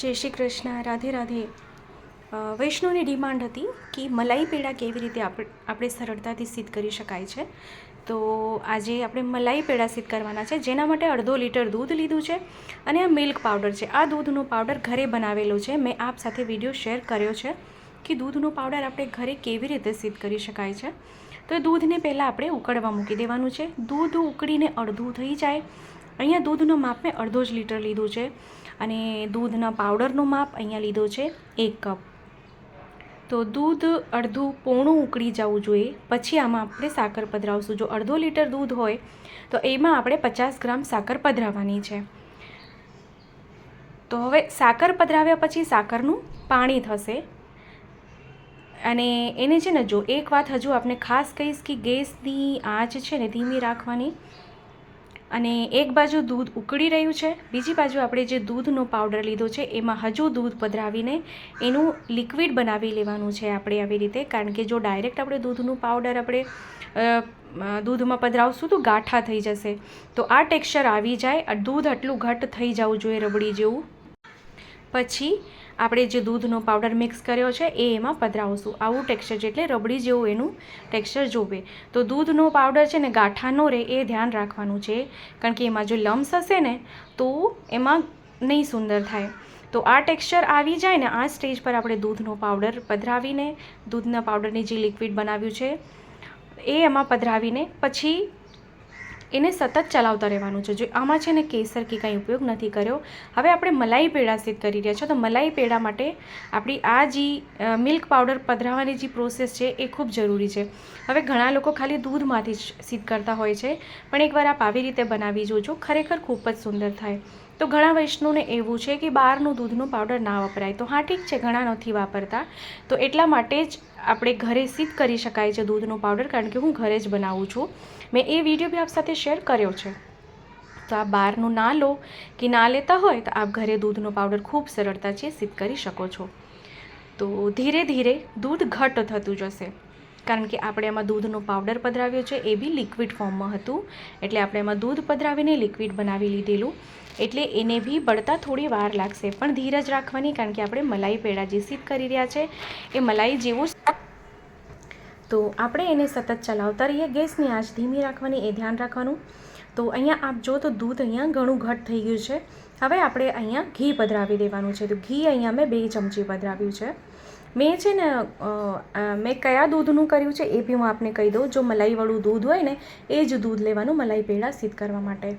જય શ્રી કૃષ્ણ, રાધે રાધે. વૈષ્ણવની ડિમાન્ડ હતી કે મલાઈ પેડા કેવી રીતે આપણે સરળતાથી સિદ્ધ કરી શકાય છે. તો આજે આપણે મલાઈ પેડા સિદ્ધ કરવાના છે, જેના માટે અડધો લીટર દૂધ લીધું છે અને આ મિલ્ક પાવડર છે. આ દૂધનો પાવડર ઘરે બનાવેલો છે. મેં આપ સાથે વીડિયો શેર કર્યો છે કે દૂધનો પાવડર આપણે ઘરે કેવી રીતે સિદ્ધ કરી શકાય છે. તો એ દૂધને પહેલાં આપણે ઉકળવા મૂકી દેવાનું છે. દૂધ ઉકળીને અડધું થઈ જાય. અહીંયા દૂધનો માપ મેં અડધો જ લીટર લીધું છે. અને દૂધના પાવડરનું માપ અહીંયા લીધો છે એક કપ. તો દૂધ અડધું પોણું ઉકળી જવું જોઈએ. પછી આમાં આપણે સાકર પધરાવશું. જો અડધો લીટર દૂધ હોય, તો એમાં આપણે પચાસ ગ્રામ સાકર પધરાવવાની છે. તો હવે સાકર પધરાવ્યા પછી સાકરનું પાણી થશે. અને એને છે ને જો એક વાત હજુ આપણે ખાસ કહીશ કે ગેસની આંચ છે ને ધીમી રાખવાની અને એક બાજુ દૂધ ઉકળી રહ્યું છે, બીજી બાજુ આપણે જે દૂધનો પાવડર લીધો છે, એમાં હજુ દૂધ પધરાવીને એનું લિક્વિડ બનાવી લેવાનું છે આપણે આવી રીતે. કારણ કે જો ડાયરેક્ટ આપણે દૂધનું પાવડર આપણે દૂધમાં પધરાવશું તો ગાંઠા થઈ જશે. તો આ ટેક્સચર આવી જાય દૂધ આટલું ઘટ થઈ જવું જોઈએ રબડી જેવું. પછી આપણે જે દૂધનો પાવડર મિક્સ કર્યો છે, એ એમાં પધરાવશું. આવું ટેક્સચર એટલે રબડી જેવું એનું ટેક્સચર જોવે. તો દૂધનો પાવડર છે ને ગાંઠાનો રહે એ ધ્યાન રાખવાનું છે. કારણ કે એમાં જો લમ્સ હશે ને, તો એમાં નહીં સુંદર થાય. તો આ ટેક્સચર આવી જાય ને, આ સ્ટેજ પર આપણે દૂધનો પાવડર પધરાવીને, દૂધના પાવડરની જે લિક્વિડ બનાવ્યું છે, એ એમાં પધરાવીને પછી એને સતત ચલાવતા રહેવાનું છે. જો આમાં છે ને કેસર કે કાંઈ ઉપયોગ નથી કર્યો, હવે આપણે મલાઈ પેડા સિદ્ધ કરી રહ્યા છો. તો મલાઈ પેડા માટે આપણી આ જે મિલ્ક પાવડર પધરાવવાની જે પ્રોસેસ છે એ ખૂબ જરૂરી છે. હવે ઘણા લોકો ખાલી દૂધમાંથી જ સિદ્ધ કરતા હોય છે. પણ એકવાર આપ આવી રીતે બનાવી જોજો. ખરેખર ખૂબ જ સુંદર થાય. તો ઘણા વૈષ્ણવને એવું છે કે બહારનું દૂધનું પાવડર ના વપરાય. તો હા, ઠીક છે, ઘણા નથી વાપરતા. તો એટલા માટે જ આપણે ઘરે સિદ્ધ કરી શકાય છે દૂધનો પાવડર કારણ કે હું ઘરે જ બનાવું છું. મેં એ વીડિયો બી આપ સાથે શેર કર્યો છે. તો આ બહારનું ના લો કે ના લેતા હોય, તો આપ ઘરે દૂધનો પાવડર ખૂબ સરળતાથી સિદ્ધ કરી શકો છો. તો ધીરે ધીરે દૂધ ઘટ થતું જશે. કારણ કે આપણે એમાં દૂધનો પાવડર પધરાવ્યો છે, એ બી લિક્વિડ ફોર્મમાં હતું. એટલે આપણે એમાં દૂધ પધરાવીને લિક્વિડ બનાવી લીધેલું. એટલે એને બી બળતા થોડી વાર લાગશે, પણ ધીરજ રાખવાની કારણ કે આપણે મલાઈ પેડા જે સિદ્ધ કરી રહ્યા છે, એ મલાઈ જેવું તો આપણે એને સતત ચલાવતા રહીએ, ગેસની આંચ ધીમી રાખવાની, એ ધ્યાન રાખવાનું. તો અહીંયા આપ જો તો દૂધ અહીંયા ઘણું ઘટ થઈ ગયું છે. હવે આપણે અહીંયા ઘી પધરાવી દેવાનું છે. તો ઘી અહીંયા મેં બે ચમચી પધરાવ્યું છે. મેં છે ને મેં કયા દૂધનું કર્યું છે એ બી હું આપને કહી દઉં. જો મલાઈવાળું દૂધ હોય ને, એ જ દૂધ લેવાનું મલાઈ પેડા સિદ્ધ કરવા માટે.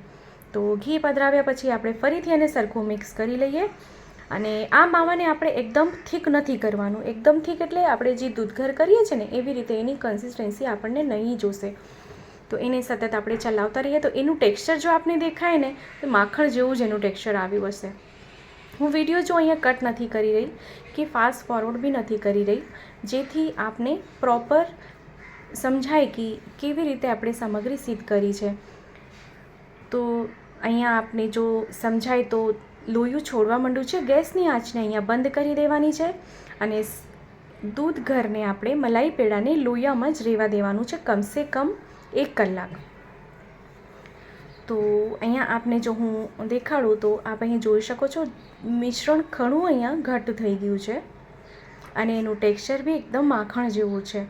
તો ઘી પધરાવ્યા પછી આપણે ફરીથી એને સરખું મિક્સ કરી લઈએ અને આ માવાને આપણે એકદમ થીક નથી કરવાનું. એકદમ થીક એટલે આપણે જે દૂધઘર કરીએ છીએ ને, એવી રીતે એની કન્સિસ્ટન્સી આપણને નહીં જોશે. તો એને સતત આપણે ચલાવતા રહીએ. તો એનું ટેક્સચર જો આપને દેખાય ને, તો માખણ જેવું જ એનું ટેક્સચર આવ્યું હશે હું વીડિયો જો અહીંયા કટ નથી કરી રહી કે ફાસ્ટ ફોરવર્ડ બી નથી કરી રહી, જેથી આપને પ્રોપર સમજાય કે કેવી રીતે આપણે સામગ્રી સિદ્ધ કરી છે. તો અહીંયા આપને જો સમજાય તો લોયું છોડવા માંડ્યું છે, ગેસની આંચને અહીંયા બંધ કરી દેવાની છે અને દૂધ ઘરને આપણે મલાઈ પેડાને લોયામાં જ રહેવા દેવાનું છે, કમસે કમ એક કલાક. તો અહીંયા આપને જો હું દેખાડું તો આપ અહીં જોઈ શકો છો, મિશ્રણ ઘણું અહીંયા ઘટ થઈ ગયું છે અને એનું ટેક્સચર બી એકદમ માખણ જેવું છે.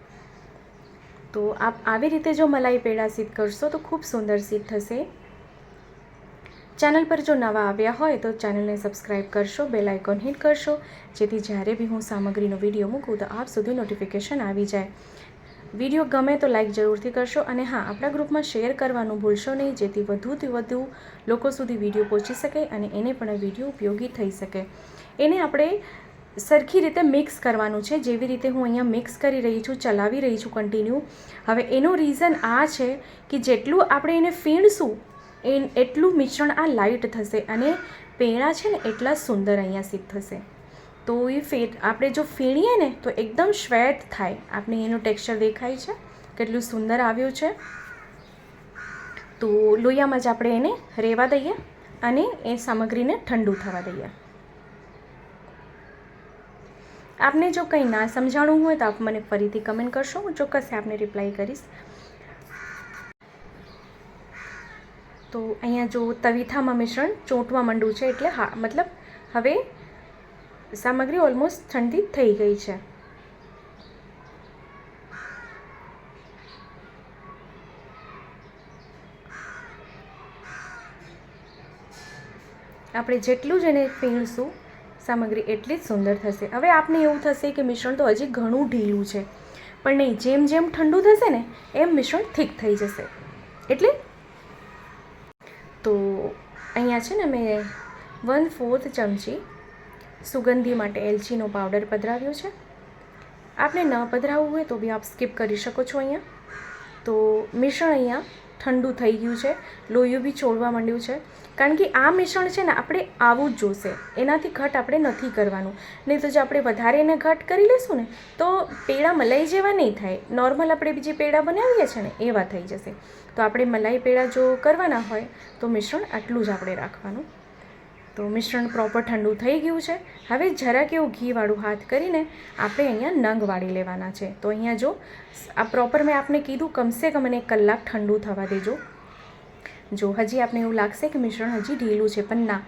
તો આપ આવી રીતે જો મલાઈ પેડા સીધ કરશો તો ખૂબ સુંદર સીધ થશે. ચેનલ પર જો નવા આવ્યા હોય તો ચેનલને સબસ્ક્રાઈબ કરશો, બેલ આઇકોન હિટ કરશો, જેથી જ્યારે બી હું સામગ્રીનો વીડિયો મૂકું તો આપ સુધી નોટિફિકેશન આવી જાય. વીડિયો ગમે તો લાઇક જરૂરથી કરશો અને હા, આપણા ગ્રુપમાં શેર કરવાનું ભૂલશો નહીં, જેથી વધુથી વધુ લોકો સુધી વીડિયો પહોંચી શકે અને એને પણ વીડિયો ઉપયોગી થઈ શકે. એને આપણે સરખી રીતે મિક્સ કરવાનું છે. જેવી રીતે હું અહીંયા મિક્સ કરી રહી છું, ચલાવી રહી છું કન્ટિન્યુ હવે એનું રીઝન આ છે કે જેટલું આપણે એને ફીણશું, એ, એટલું મિશ્રણ આ લાઇટ થશે અને પેણા છે ને, એટલા સુંદર અહીંયા સિદ્ધ થશે. તો એ ફેટ, આપણે જો ફીણીએ ને તો એકદમ શ્વેત થાય. આપણે એનું ટેક્સચર દેખાય છે. કેટલું સુંદર આવ્યું છે. તો લોહીયામાં જ આપણે એને રહેવા દઈએ અને એ સામગ્રીને ઠંડુ થવા દઈએ. આપને જો કંઈ ના સમજાણું હોય તો આપ મને ફરીથી કમેન્ટ કરશો. હું ચોક્કસ આપને રિપ્લાય કરીશ. તો અહીંયા જો તવીથામાં મિશ્રણ ચોંટવા માંડ્યું છે એટલે હા, મતલબ હવે સામગ્રી ઓલમોસ્ટ ઠંડી થઈ ગઈ છે. આપણે જેટલું જ એને પીણશું, સામગ્રી એટલી જ સુંદર થશે. હવે આપને એવું થશે કે મિશ્રણ તો હજી ઘણું ઢીલું છે, પણ નહીં, જેમ જેમ ઠંડુ થશે ને, એમ મિશ્રણ ઠીક થઈ જશે. એટલે? તો અહીંયા છે ને મેં વન ફોર્થ ચમચી સુગંધી માટે એલચીનો પાવડર પધરાવ્યો છે. આપણે ન પધરાવવું હોય તો બી આપ સ્કીપ કરી શકો છો અહીંયા. તો મિશ્રણ અહીંયા ઠંડુ થઈ ગયું છે. લોયું બી છોડવા માંડ્યું છે. કારણ કે આ મિશ્રણ છે ને આપણે આવું જ જોશે. એનાથી ઘટ આપણે નથી કરવાનું. નહીં તો જો આપણે વધારે એને ઘટ કરી લઈશું ને, તો પેડા મલાઈ જેવા નહીં થાય. નોર્મલ આપણે બીજી પેડા બનાવીએ છીએ ને, એવા થઈ જશે. તો આપણે મલાઈ પેડા જો કરવાના હોય, તો મિશ્રણ આટલું જ આપણે રાખવાનું. તો મિશ્રણ પ્રોપર ઠંડુ થઈ ગયું છે. હવે જરાક એવું ઘીવાળું હાથ કરીને આપણે અહીંયા નંગ વાળી લેવાના છે. તો અહીંયા જો, આ પ્રોપર મેં આપને કીધું, કમસે કમ એક કલાક ઠંડુ થવા દેજો. જો, હજી આપને એવું લાગશે કે મિશ્રણ હજી ઢીલું છે, પણ ના.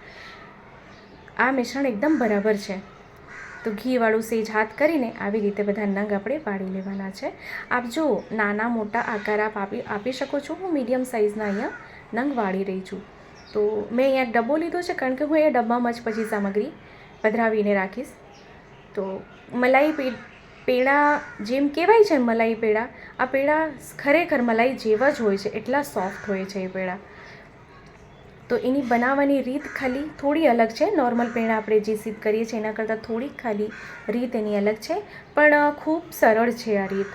આ મિશ્રણ એકદમ બરાબર છે. તો ઘીવાળું સેજ હાથ કરીને આવી રીતે બધા નંગ આપણે વાળી લેવાના છે. આપ જો, નાના મોટા આકાર આપી આપી શકો છો. હું મીડિયમ સાઇઝના અહીંયા નંગ વાળી રહી છું. તો મેં અહીંયા ડબ્બો લીધો છે કારણ કે હું એ ડબ્બામાં જ પછી સામગ્રી પધરાવીને રાખીશ. તો મલાઈ પેડા જેમ કહેવાય છે મલાઈ પેડા, આ પેડા ખરેખર મલાઈ જેવા જ હોય છે, એટલા સોફ્ટ હોય છે એ પેડા. તો એની બનાવવાની રીત ખાલી થોડી અલગ છે. નોર્મલ પેડા આપણે જે સિદ્ધ કરીએ છીએ એના કરતાં થોડીક ખાલી રીત એની અલગ છે, પણ ખૂબ સરળ છે આ રીત.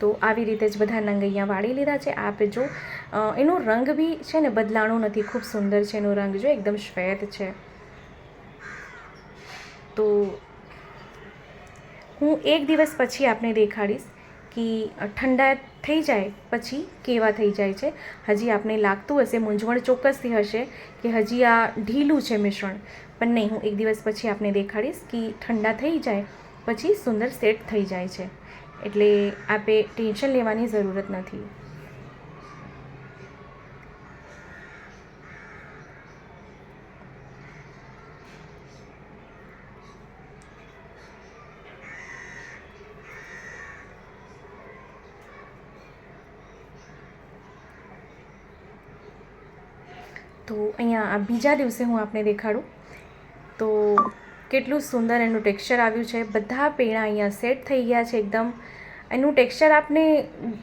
તો આવી રીતે જ બધા નંગૈયા વાળી લીધા છે. આપ જો એનો રંગ બી છે ને બદલાણો નથી. ખૂબ સુંદર છે એનો રંગ. જો, એકદમ શ્વેત છે. તો હું એક દિવસ પછી આપને દેખાડીશ કે ઠંડા થઈ જાય પછી કેવા થઈ જાય છે. હજી આપને લાગતું હશે, મૂંઝવણ ચોક્કસથી હશે કે હજી આ ઢીલું છે મિશ્રણ. પણ નહીં, હું એક દિવસ પછી આપને દેખાડીશ કે ઠંડા થઈ જાય પછી સુંદર સેટ થઈ જાય છે. એટલે આપે ટેન્શન લેવાની જરૂરત નથી. તો અહીંયા આ બીજા દિવસે હું આપને દેખાડું. તો કેટલું સુંદર એનું ટેક્સચર આવ્યું છે. બધા પેણા અહીંયા સેટ થઈ ગયા છે એકદમ. એનું ટેક્સચર આપને,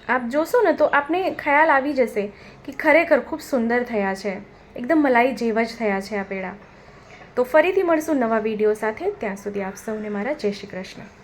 આપ જોશો ને તો આપને ખ્યાલ આવી જશે કે ખરેખર ખૂબ સુંદર થયા છે. એકદમ મલાઈ જેવા જ થયા છે આ પેડા તો ફરીથી મળશું નવા વીડિયો સાથે. ત્યાં સુધી આપ સૌને મારા જય શ્રી કૃષ્ણ.